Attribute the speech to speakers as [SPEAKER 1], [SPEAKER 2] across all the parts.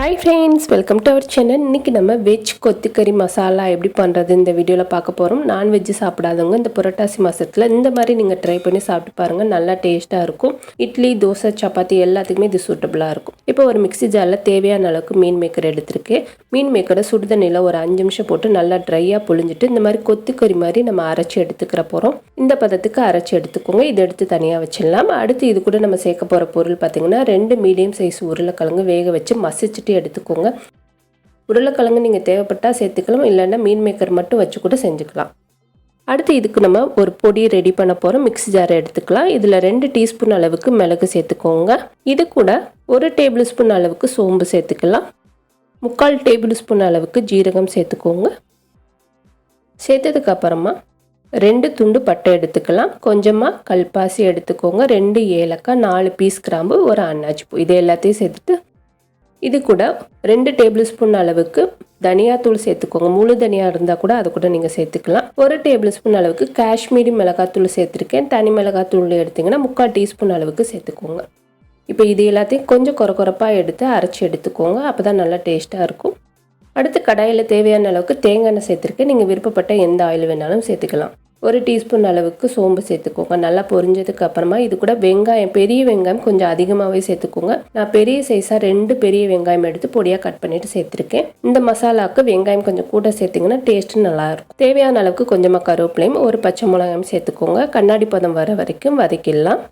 [SPEAKER 1] Hi friends welcome to our channel இன்றைக்கி நம்ம veg கொத்துக்கறி masala எப்படி பண்ணுறது இந்த வீடியோவில் பார்க்க போகிறோம் நான்வெஜ் சாப்பிடாதவங்க இந்த புரட்டாசி மாதத்தில் இந்த மாதிரி நீங்கள் ட்ரை பண்ணி சாப்பிட்டு பாருங்கள் நல்லா டேஸ்ட்டாக இருக்கும். இட்லி தோசை சப்பாத்தி எல்லாத்துக்குமே இது சூட்டபுளாக இருக்கும். இப்போ ஒரு மிக்ஸி ஜாரில் தேவையான அளவுக்கு மீன் மேக்கர் எடுத்திருக்கேன் மீன் மேக்கரை சுடுதண்ணியில் ஒரு அஞ்சு நிமிஷம் போட்டு நல்லா ட்ரையாக புழிஞ்சிட்டு இந்த மாதிரி கொத்துக்கறி மாதிரி நம்ம அரைச்சி எடுத்துக்கிற போகிறோம் இந்த பதத்துக்கு அரைச்சி எடுத்துக்கோங்க. இதை எடுத்து தனியாக வச்சிடலாம். அடுத்து இது கூட நம்ம சேர்க்க போகிற பொருள் பார்த்திங்கன்னா ரெண்டு மீடியம் சைஸ் உருளைக்கிழங்கு வேக வச்சு மசிச்சுட்டு எடுத்துக்கோங்க. உருளைக்கிழங்கு நீங்கள் தேவைப்பட்டால் சேர்த்துக்கலாம் இல்லைன்னா மீன் மேக்கர் மட்டும் வச்சு கூட செஞ்சுக்கலாம். அடுத்து இதுக்கு நம்ம ஒரு பொடி ரெடி பண்ண போகிறோம் மிக்ஸி ஜாரை எடுத்துக்கலாம். இதில் ரெண்டு டீஸ்பூன் அளவுக்கு மிளகு சேர்த்துக்கோங்க. இது கூட ஒரு டேபிள் ஸ்பூன் அளவுக்கு சோம்பு சேர்த்துக்கலாம். முக்கால் டேபிள் ஸ்பூன் அளவுக்கு ஜீரகம் சேர்த்துக்கோங்க. சேர்த்ததுக்கு அப்புறமா ரெண்டு துண்டு பட்டை எடுத்துக்கலாம். கொஞ்சமாக கல்பாசி எடுத்துக்கோங்க. ரெண்டு ஏலக்காய் நாலு பீஸ் கிராம்பு ஒரு அன்னாச்சி பூ. இது எல்லாத்தையும் சேர்த்துட்டு இது கூட ரெண்டு டேபிள் ஸ்பூன் அளவுக்கு தனியாத்தூள் சேர்த்துக்கோங்க. முழு தனியா இருந்தால் கூட அது கூட நீங்கள் சேர்த்துக்கலாம். ஒரு டேபிள் ஸ்பூன் அளவுக்கு காஷ்மீரி மிளகாத்தூள் சேர்த்துருக்கேன். தனி மிளகாத்தூள் எடுத்திங்கன்னா முக்கால் டீஸ்பூன் அளவுக்கு சேர்த்துக்கோங்க. இப்போ இது எல்லாத்தையும் கொஞ்சம் குறை குறைப்பாக எடுத்து அரைச்சி எடுத்துக்கோங்க. அப்போ தான் நல்லா டேஸ்ட்டாக இருக்கும். அடுத்து கடாயில் தேவையான அளவுக்கு தேங்காய் எண்ணெய் சேர்த்துருக்கேன். நீங்கள் விருப்பப்பட்ட எந்த ஆயில் வேணாலும் சேர்த்துக்கலாம். ஒரு டீஸ்பூன் அளவுக்கு சோம்பு சேர்த்துக்கோங்க. நல்லா பொரிஞ்சதுக்கு அப்புறமா இது கூட வெங்காயம் பெரிய வெங்காயம் கொஞ்சம் அதிகமாகவே சேர்த்துக்கோங்க. நான் பெரிய சைஸாக ரெண்டு பெரிய வெங்காயம் எடுத்து பொடியாக கட் பண்ணிட்டு சேர்த்துருக்கேன். இந்த மசாலாவுக்கு வெங்காயம் கொஞ்சம் கூட சேர்த்திங்கன்னா டேஸ்ட்டு நல்லாயிருக்கும் தேவையான அளவுக்கு கொஞ்சமாக கருவேப்பிலையும் ஒரு பச்சை மிளகாயும் சேர்த்துக்கோங்க. கண்ணாடி பதம் வர வரைக்கும் வதக்கிடலாம்.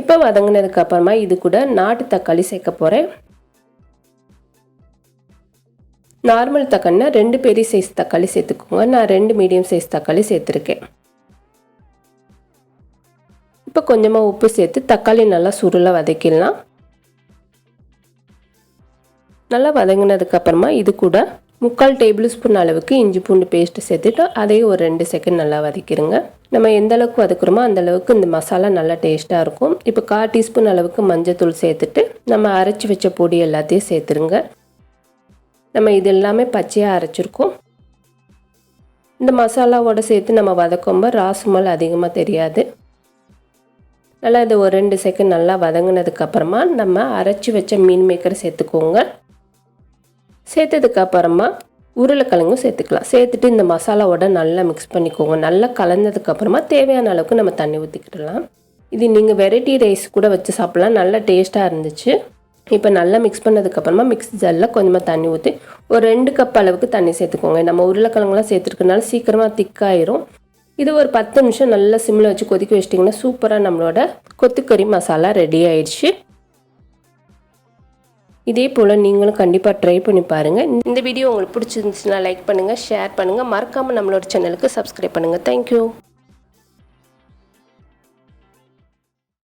[SPEAKER 1] இப்போ வதங்கினதுக்கு அப்புறமா இது கூட நாட்டு தக்காளி சேர்க்க போகிறேன் நார்மல் தக்காளினா ரெண்டு பெரிய சைஸ் தக்காளி சேர்த்துக்கோங்க. நான் ரெண்டு மீடியம் சைஸ் தக்காளி சேர்த்துருக்கேன். இப்போ கொஞ்சமாக உப்பு சேர்த்து தக்காளி நல்லா சுருளாக வதக்கிடலாம். நல்லா வதங்கினதுக்கப்புறமா இது கூட முக்கால் டேபிள் ஸ்பூன் அளவுக்கு இஞ்சி பூண்டு பேஸ்ட்டு சேர்த்துட்டு அதையும் ஒரு ரெண்டு செகண்ட் நல்லா வதக்கிடுங்க. நம்ம எந்த அளவுக்கு வதக்குறோமோ அந்த அளவுக்கு இந்த மசாலா நல்லா டேஸ்ட்டாக இருக்கும். இப்போ கால் டீஸ்பூன் அளவுக்கு மஞ்சள் தூள் சேர்த்துட்டு நம்ம அரைச்சி வச்ச பொடி எல்லாத்தையும் சேர்த்துருங்க. நம்ம இது எல்லாமே பச்சையாக அரைச்சிருக்கோம். இந்த மசாலாவோட சேர்த்து நம்ம வதக்கும்போது ராசுமல் அதிகமாக தெரியாது. நல்லா இது ஒரு ரெண்டு செகண்ட் நல்லா வதங்கினதுக்கப்புறமா நம்ம அரைச்சி வச்ச மீன் மேக்கரை சேர்த்துக்கோங்க. சேர்த்ததுக்கப்புறமா உருளைக்கிழங்கும் சேர்த்துக்கலாம். சேர்த்துட்டு இந்த மசாலாவோட நல்லா மிக்ஸ் பண்ணிக்கோங்க. நல்லா கலந்ததுக்கப்புறமா தேவையான அளவுக்கு நம்ம தண்ணி ஊற்றிக்கிடலாம் இது நீங்கள் வெரைட்டி ரைஸ் கூட வச்சு சாப்பிட்லாம். நல்லா டேஸ்ட்டாக இருந்துச்சு. இப்போ நல்லா மிக்ஸ் பண்ணதுக்கப்புறமா மிக்ஸ் ஜாரில் கொஞ்சமாக தண்ணி ஊற்றி ஒரு ரெண்டு கப் அளவுக்கு தண்ணி சேர்த்துக்கோங்க. நம்ம உருளைக்கிழங்குலாம் சேர்த்துருக்கனால சீக்கிரமாக திக்காயிரும். இது ஒரு பத்து நிமிஷம் நல்லா சிம்மில் வச்சு கொதிக்க வச்சிட்டிங்கன்னா சூப்பராக நம்மளோட கொத்துக்கறி மசாலா ரெடி ஆயிடுச்சு. இதே போல் நீங்களும் கண்டிப்பாக ட்ரை பண்ணி பாருங்கள் இந்த வீடியோ உங்களுக்கு பிடிச்சிருந்துச்சுன்னா லைக் பண்ணுங்கள் ஷேர் பண்ணுங்கள் மறக்காமல் நம்மளோட சேனலுக்கு சப்ஸ்கிரைப் பண்ணுங்கள் தேங்க்யூ